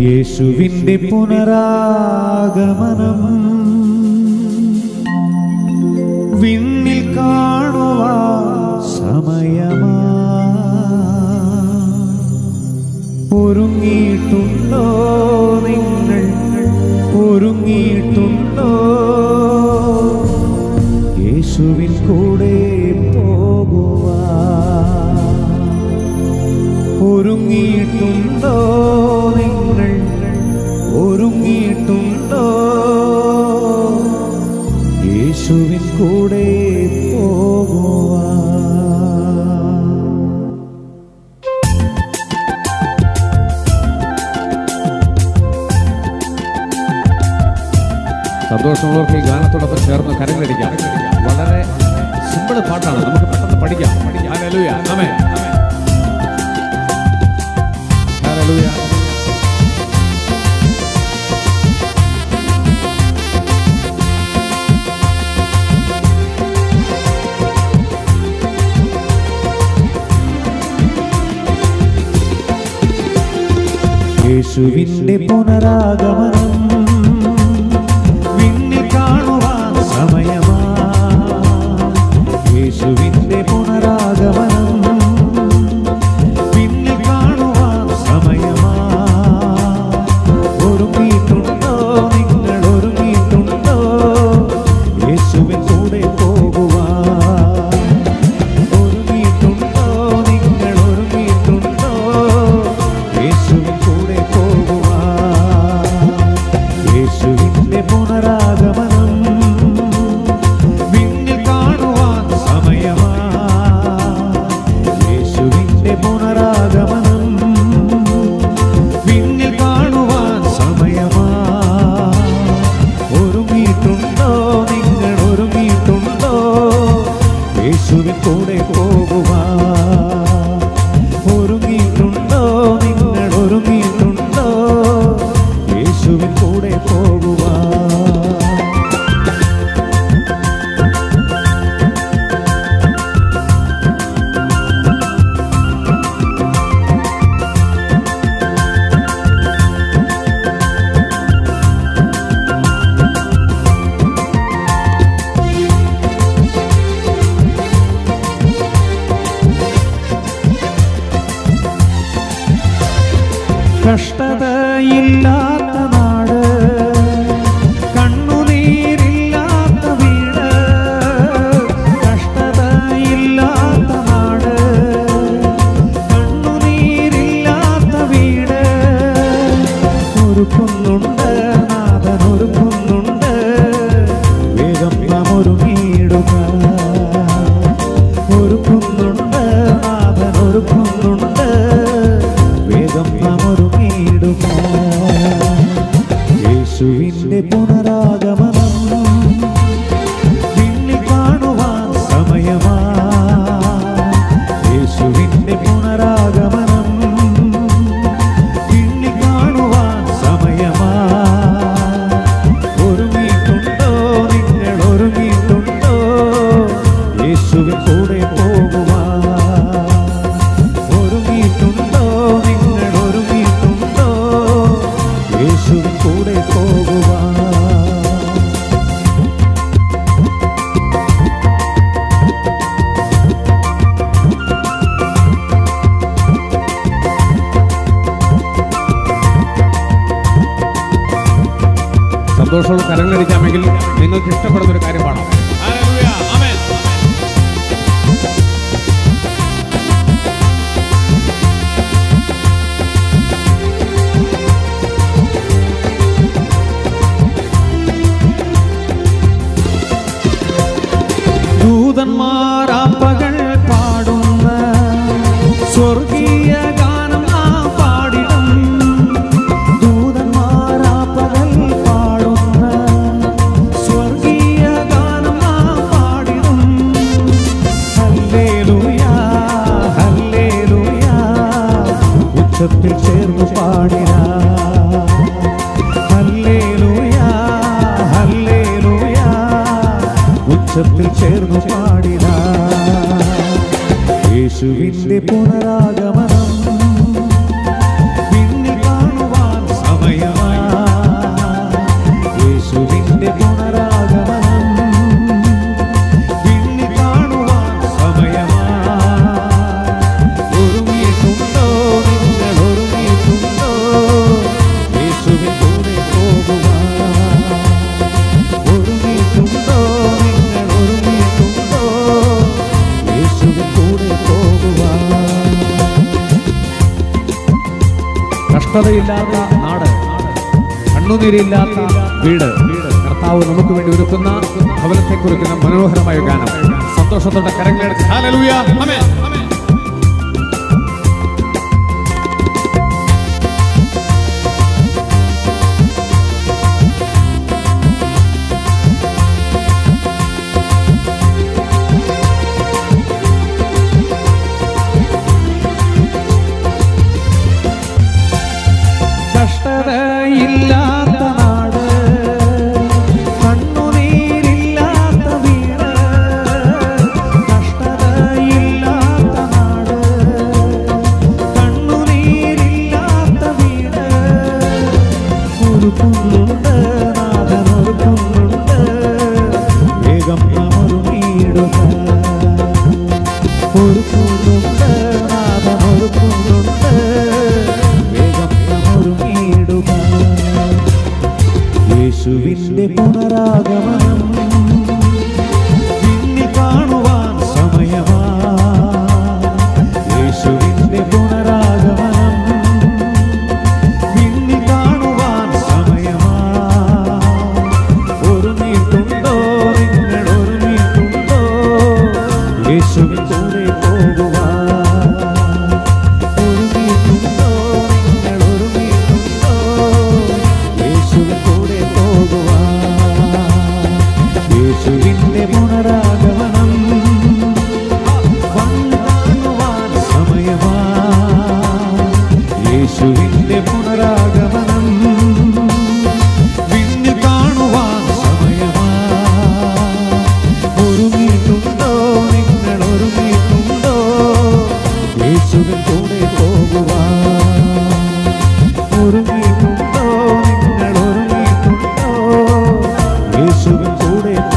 യേശുവിന്റെ പുനരാഗമനം വിണ്ണിൽ കാണുവാ സമയമാ. ഒരുങ്ങിയിട്ടുണ്ടോ നിങ്ങൾ? ഒരുങ്ങിയിട്ടുണ്ടോ ഒരുങ്ങിയിട്ടുണ്ടോ നിങ്ങൾ? ഒരുങ്ങിയിട്ടുണ്ടോ? യേശുവിൻ കൂടെ പോകുവാൻ സന്തോഷമുള്ളവർക്ക് ഈ ഗാനത്തോടൊപ്പം ചേർന്ന് കരങ്ങളടിക്കാം വളരെ സിമ്പിൾ പാട്ടാണ്. നമുക്ക് പെട്ടെന്ന് പഠിക്കാം. പഠിക്കാം. അലലുയ അമേ హలలుయా യേശുവിൻ്റെ പുനരാഗമനം കഷ്ടതയില്ല സന്തോഷമുള്ള കരങ്ങളടിക്കാമെങ്കിൽ നിങ്ങൾക്ക് ഇഷ്ടപ്പെടുന്ന ഒരു കാര്യമാണ്. சொத்தில் சேர்ந்து பாடினார் ஹல்லேலூயா ஹல்லேலூயா உச்சத்தில் சேர்ந்து பாடினார் യേശുവിൻ്റെ പുനരാഗമന ദുഃഖതയില്ലാത്ത നാട് കണ്ണുനീരില്ലാത്ത വീട്. കർത്താവ് നമുക്ക് വേണ്ടി ഒരുക്കുന്ന ഭവനത്തെ കുറിക്കുന്ന മനോഹരമായ ഗാനം. സന്തോഷത്തോടെ കരങ്ങളെടുത്ത് സ്നേഹമൊരുങ്ങിയിടുക ഒരുക്കുന്നുണ്ട് നാമമൊരുക്കുന്നുണ്ട് വേഗമൊരുങ്ങിയിടുക യേശുവിന്റെ പുനരാഗമനം കൂടെ